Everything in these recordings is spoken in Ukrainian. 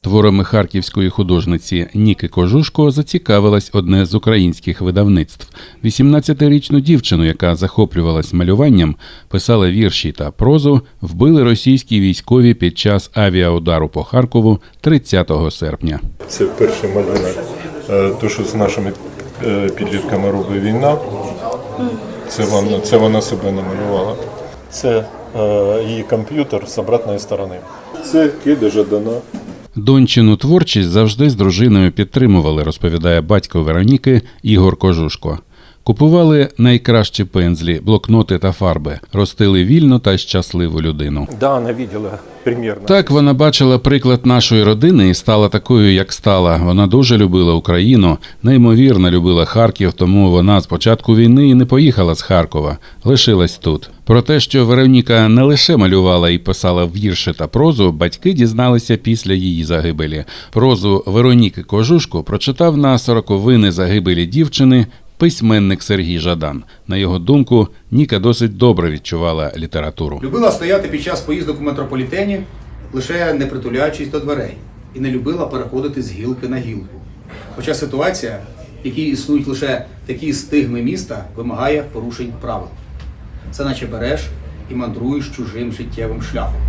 Творами харківської художниці Ніки Кожушко зацікавилась одне з українських видавництв. 18-річну дівчину, яка захоплювалась малюванням, писала вірші та прозу, вбили російські військові під час авіаудару по Харкову 30 серпня. Це перший малюнок. Е, То, що з нашими е, підлітками робить війна, це вона, це вона себе намалювала. Це е, її комп'ютер з обратної сторони. Це кидежа Жадана. Дончину творчість завжди з дружиною підтримували, розповідає батько Вероніки Ігор Кожушко. Купували найкращі пензлі, блокноти та фарби, ростили вільну та щасливу людину. Да, вона бачила примірно. Так вона бачила приклад нашої родини і стала такою, як стала. Вона дуже любила Україну, неймовірно любила Харків, тому вона з початку війни і не поїхала з Харкова, лишилась тут. Про те, що Вероніка не лише малювала і писала вірші та прозу, батьки дізналися після її загибелі. Прозу Вероніки Кожушко прочитав на сороковини загибелі дівчини. Письменник Сергій Жадан. На його думку, Ніка досить добре відчувала літературу. Любила стояти під час поїздок у метрополітені, лише не притуляючись до дверей, і не любила переходити з гілки на гілку. Хоча ситуація, в якій існують лише такі стигми міста, вимагає порушень правил. Це наче береш і мандруєш чужим життєвим шляхом,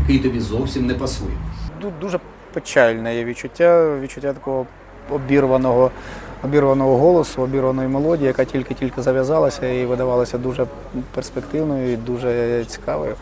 який тобі зовсім не пасує. Ду- дуже печальне є відчуття, відчуття такого обірваного, обірваного голосу, обірваної мелодії, яка тільки-тільки зав'язалася і видавалася дуже перспективною і дуже цікавою.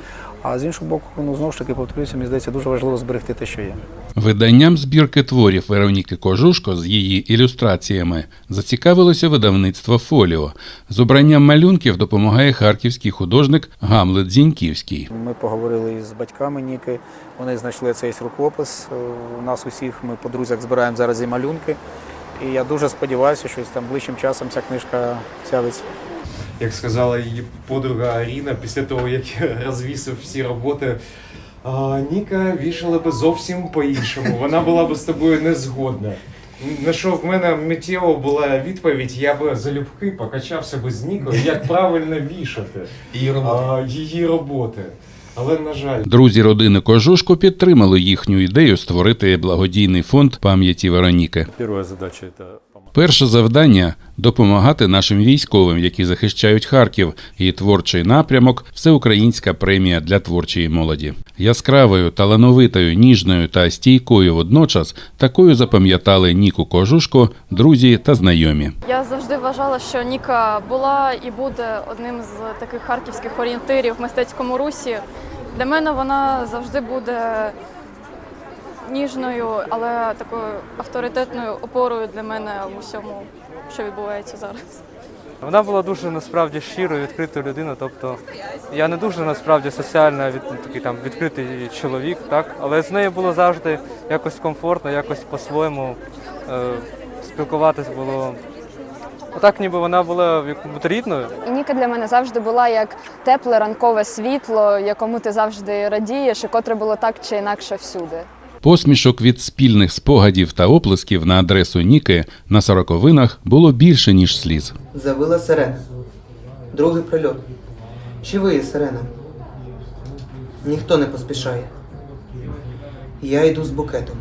А з іншого боку, ну знову ж таки повторюся, мені здається, дуже важливо зберегти те, що є. Виданням збірки творів Вероніки Кожушко з її ілюстраціями зацікавилося видавництво Фоліо. З обранням малюнків допомагає харківський художник Гамлет Зіньківський. Ми поговорили із батьками Ніки, вони знайшли цей рукопис. Е, У нас усіх ми по друзях збираємо зараз і малюнки. І я дуже сподіваюся, що там ближчим часом ця книжка з'явиться. Як сказала її подруга Аріна, після того, як я розвісив всі роботи, а, Ніка вішала би зовсім по-іншому. Вона була би з тобою не згодна. На що в мене миттєво була відповідь, я би залюбки покачався би з Нікою, як правильно вішати Її робота. а, її роботи. Але, на жаль, Друзі родини Кожушко підтримали їхню ідею створити благодійний фонд пам'яті Вероніки. Перша задача це Перше завдання допомагати нашим військовим, які захищають Харків, і творчий напрямок Всеукраїнська премія для творчої молоді. Яскравою, талановитою, ніжною та стійкою водночас такою запам'ятали Ніку Кожушко, друзі та знайомі. Я завжди вважала, що Ніка була і буде одним з таких харківських орієнтирів в мистецькому русі. Для мене вона завжди буде ніжною, але такою авторитетною опорою для мене в усьому, що відбувається зараз. Вона була дуже насправді щирою, відкритою людиною. Тобто я не дуже насправді соціально від, такий там відкритий чоловік, так але з нею було завжди якось комфортно, якось по-своєму е, спілкуватись було. Отак, ніби вона була рідною. Ніка для мене завжди була як тепле ранкове світло, якому ти завжди радієш, і котре було так чи інакше всюди. Посмішок від спільних спогадів та оплесків на адресу Ніки на сороковинах було більше ніж сліз. Завила сирена. Другий прильот. Чи виє сирена? Ніхто не поспішає. Я йду з букетом.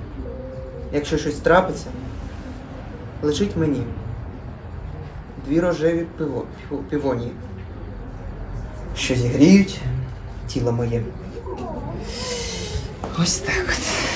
Якщо щось трапиться, лежить мені. Дві рожеві пиво, півонії, що зігріють тіло моє. Ось так от.